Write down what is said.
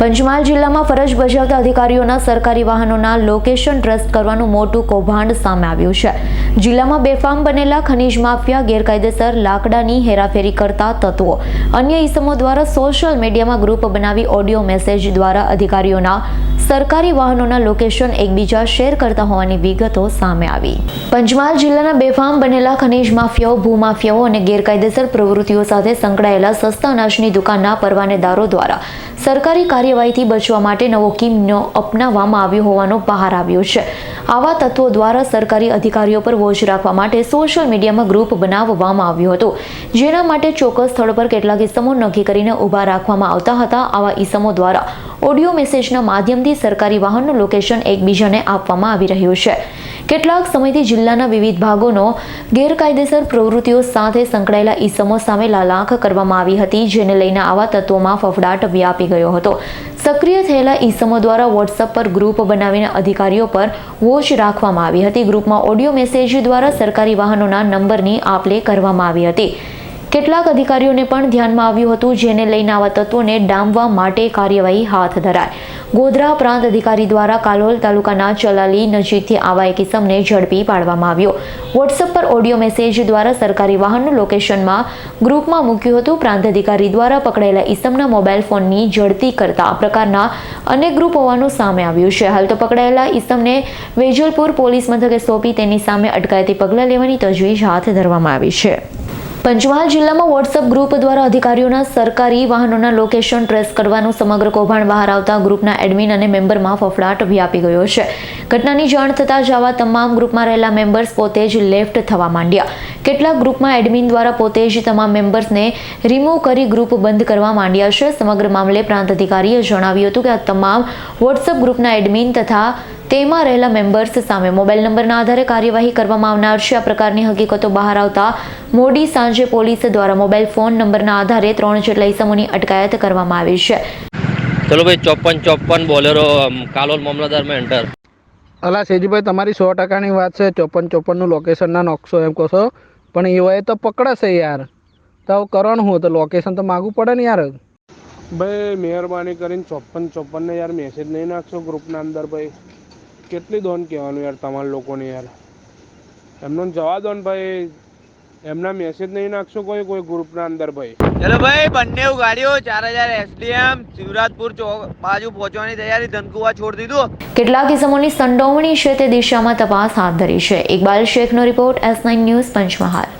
પંચમહાલ જિલ્લામાં ફરજ બજાવતા અધિકારીઓના સરકારી વાહનોના લોકેશન ટ્રસ્ટ કરવાનું મોટું કૌભાંડ સામે આવ્યું છે. જિલ્લામાં બેફામ બનેલા ખનીજ માફિયા, ગેરકાયદેસર લાકડાની હેરાફેરી કરતા તત્વો. અન્ય ઇસમો દ્વારા સોશિયલ મીડિયામાં ગ્રુપ બનાવી ઓડિયો મેસેજ દ્વારા અધિકારીઓના સરકારી વાહનોના લોકેશન એકબીજા શેર કરતા હોવાની વિગતો સામે આવી. પંચમહાલ જિલ્લાના બેફામ બનેલા ખનીજ માફિયાઓ ભૂમાફિયાઓ અને ગેરકાયદેસર પ્રવૃત્તિઓ સાથે સંકળાયેલા સસ્તા અનાજની દુકાનના પરવાનેદારો દ્વારા સરકારી કાર્યવાહીથી બચવા માટે નવો કિમનો અપનાવવામાં આવ્યો હોવાનો બહાર આવ્યો છે. આવા તત્વો દ્વારા સરકારી અધિકારીઓ પર વોચ રાખવા માટે સોશિયલ મીડિયામાં ગ્રુપ બનાવવામાં આવ્યું હતું. જેના માટે ચોક્કસ સ્થળ પર કેટલાક ઇસમો નક્કી કરીને ઊભા રાખવામાં આવતા હતા. આવા ઇસમો દ્વારા ઓડિયો મેસેજના માધ્યમથી સરકારી વાહનનું લોકેશન એકબીજાને આપવામાં આવી રહ્યું છે. કેટલાક સમયથી જિલ્લાના વિવિધ ભાગોનો ગેરકાયદેસર પ્રવૃત્તિઓ સાથે સંકળાયેલા ઈસમો સામે લાલાંખ કરવામાં આવી હતી, જેને લઈને આવા તત્વોમાં ફફડાટ વ્યાપી ગયો હતો. સક્રિય થયેલા ઈસમો દ્વારા વોટ્સઅપ પર ગ્રુપ બનાવીને અધિકારીઓ પર વોચ રાખવામાં આવી હતી. ગ્રુપમાં ઓડિયો મેસેજ દ્વારા સરકારી વાહનોના નંબરની આપ લે કરવામાં આવી હતી. કેટલાક અધિકારીઓને પણ ધ્યાનમાં આવ્યું હતું, જેને લઈને આવા તત્વોને ડામવા માટે કાર્યવાહી હાથ ધરાય. ગોધરા પ્રાંત અધિકારી દ્વારા કાલોલ તાલુકાના ચલાલી નજીકથી આવા એક ઇસમને ઝડપી પાડવામાં આવ્યો. વોટ્સઅપ પર ઓડિયો મેસેજ દ્વારા સરકારી વાહનનું લોકેશનમાં ગ્રુપમાં મૂક્યું હતું. પ્રાંત અધિકારી દ્વારા પકડાયેલા ઇસમના મોબાઈલ ફોનની ઝડપી કરતા આ પ્રકારના અનેક ગ્રુપ હોવાનું સામે આવ્યું છે. હાલ તો પકડાયેલા ઇસમને વેજલપુર પોલીસ મથકે સોંપી તેની સામે અટકાયતી પગલાં લેવાની તજવીજ હાથ ધરવામાં આવી છે. પંચમહાલ જિલ્લામાં વોટ્સઅપ ગ્રુપ દ્વારા અધિકારીઓના સરકારી વાહનોના લોકેશન ટ્રેસ કરવાનું સમગ્ર કૌભાંડ બહાર આવતા ગ્રુપના એડમિન અને મેમ્બરમાં ફફડાટ વ્યાપી ગયો છે. ઘટનાની જાણ થતાં જ આવા તમામ ગ્રુપમાં રહેલા મેમ્બર્સ પોતે જ લેફ્ટ થવા માંડ્યા. કેટલાક ગ્રુપમાં એડમિન દ્વારા પોતે જ તમામ મેમ્બર્સને રિમૂવ કરી ગ્રુપ બંધ કરવા માંડ્યા છે. સમગ્ર મામલે પ્રાંત અધિકારીએ જણાવ્યું હતું કે આ તમામ વોટ્સઅપ ગ્રુપના એડમિન તથા તેમાં રહેલા મેમ્બર્સ સામે મોબાઈલ નંબરના આધારે કાર્યવાહી કરવામાં આવનાર છે. આ પ્રકારની હકીકતો બહાર આવતા મોડી સાંજે પોલીસ દ્વારા મોબાઈલ ફોન નંબરના આધારે ત્રણ જેટલા ઇસમોની અટકાયત કરવામાં આવી છે. ચલો ભાઈ ચોપન ચોપન બોલેરો કાલોલ મામલતદારમાં એન્ટર અલા સેજીભાઈ તમારી સો ટકાની વાત છે. ચોપન ચોપનનું લોકેશનના નોકશો એમ કહો છો. પણ એવાય તો પકડાશે યાર. તો કરવાનું હું તો લોકેશન તો માગવું પડે ને યાર. ભાઈ મહેરબાની કરીને ચોપન ચોપનને યાર મેસેજ નહીં નાખશો ગ્રુપના અંદર ભાઈ. કેટલી દોન કહેવાનું યાર તમારા લોકોને યાર. એમનો જવા દો ને ભાઈ. એમના મેસેજ નહીં નાખશો કોઈ કોઈ ગ્રુપના અંદર ભાઈ. ચલો ભાઈ બંને ગાડીઓ ચાર હજાર એસડીએમ શિવરાજપુર ચોક બાજુ પહોંચવાની તૈયારી ધનકુવા છોડી દીધું. કેટલાક કિસમોની સંડોવણી છે તે દિશામાં તપાસ હાથ ધરી છે. Iqbal શેખનો report S nine news Panchmahal.